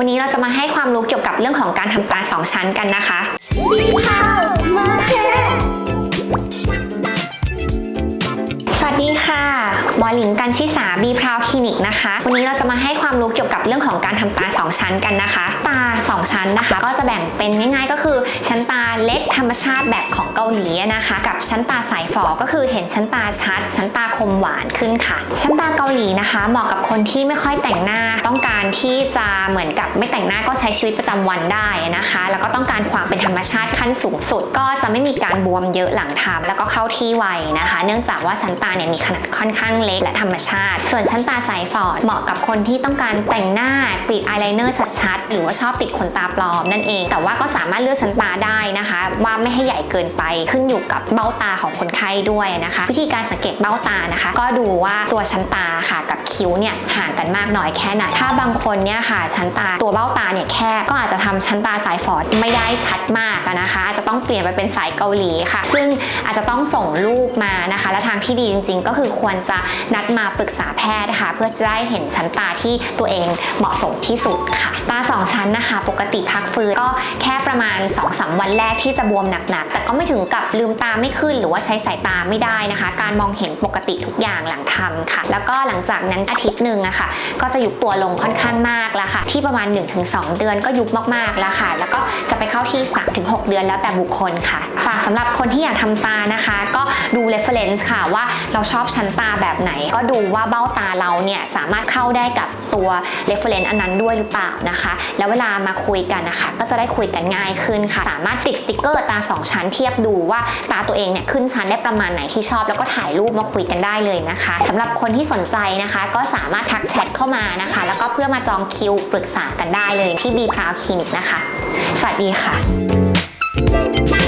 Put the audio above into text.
วันนี้เราจะมาให้ความรู้เกี่ยวกับเรื่องของการทำตาสองชั้นกันนะคะบีพาวมาแชร์สวัสดีค่ะหมอหลิงกันชิสาบีพราวคลินิกนะคะ วันนี้เราจะมาให้ความรู้เกี่ยวกับเรื่องของการทำตา 2 ชั้นกันนะคะ ตา 2 ชั้นนะคะ ก็จะแบ่งเป็นง่าย ๆ ก็คือชั้นตา เล็กธรรมชาติแบบของเกาหลีนะคะ กับชั้นตาสายฝอก็คือเห็นชั้นตาชัด ชั้นตาคมหวานขึ้นค่ะ ชั้นตาเกาหลีนะคะเหมาะกับคนที่ไม่ค่อยแต่งหน้า ต้องการที่จะเหมือนกับไม่แต่งหน้าก็ใช้ชีวิตประจำวันได้นะคะ แล้วก็ต้องการความเป็นธรรมชาติขั้นสูงสุด ก็จะไม่มีการบวมเยอะหลังทำแล้วก็เข้าที่ไวนะคะ เนื่องจากว่าชั้นตาเนี่ยมีขนาดค่อนข้างเล็กและธรรมชาติ ส่วนชั้นตาสายฝอดเหมาะกับคนที่ต้องการแต่งหน้ากรีดอายไลเนอร์ชัดๆหรือว่าชอบติดขนตาปลอมนั่นเอง แต่ว่าก็สามารถเลือกชั้นตาได้นะคะว่าไม่ให้ใหญ่เกินไปขึ้นอยู่กับเบ้าตาของคนไข้ด้วยนะคะ วิธีการสังเกตเบ้าตานะคะ ก็ดูว่าตัวชั้นตาค่ะกับคิ้วเนี่ยห่างกันมากน้อยแค่ไหนถ้าบางคนเนี่ยค่ะชั้นตาตัวเบ้าตาเนี่ยแคบก็อาจจะทำชั้นตาสายฝอดไม่ได้ชัดมากนะคะอาจจะต้องเปลี่ยนไปเป็นสายเกาหลีค่ะ ซึ่งอาจจะต้องส่งรูปมานะคะ และทางที่ดีจริง ๆ ก็คือควรจะนัดมาปรึกษาแพทย์นะคะเพื่อจะได้เห็นชั้นตาที่ตัวเองเหมาะสมที่สุดค่ะ ตาสองชั้นนะคะ ปกติพักฟื้นก็แค่ประมาณ2-3วันแรกที่จะบวมหนักๆ แต่ก็ไม่ถึงกับลืมตาไม่ขึ้น หรือว่าใช้สายตาไม่ได้นะคะ การมองเห็นปกติทุกอย่างหลังทำค่ะ แล้วก็หลังจากนั้นอาทิตย์หนึ่งอะค่ะ ก็จะยุบตัวลงค่อนข้างมากแล้วค่ะ ที่ประมาณ 1-2 เดือนก็ยุบมากๆแล้วค่ะ แล้วก็จะไปเข้าที่ 3-6 เดือนแล้วแต่บุคคลค่ะ ฝากสำหรับคนที่อยากทำตานะคะ ก็ดู reference ค่ะว่าเราชอบชั้นตาแบบไหน ก็ดูว่าเบ้าตาเราเนี่ยสามารถเข้าได้กับตัว reference อันนั้นด้วยหรือเปล่านะคะ แล้วเวลามาคุยกันนะคะ ก็จะได้คุยกันง่ายขึ้นค่ะ สามารถติดติกเกอร์ตา 2 ชั้นเทียบดูว่าตาตัวเองเนี่ยขึ้นชั้นได้ประมาณไหนที่ชอบ แล้วก็ถ่ายรูปมาคุยกันได้เลยนะคะสำหรับคนที่สนใจนะคะ ก็สามารถทักแชทเข้ามานะคะ แล้วก็เพื่อมาจองคิวปรึกษากันได้เลยที่ B Proud Clinic นะคะ สวัสดีค่ะ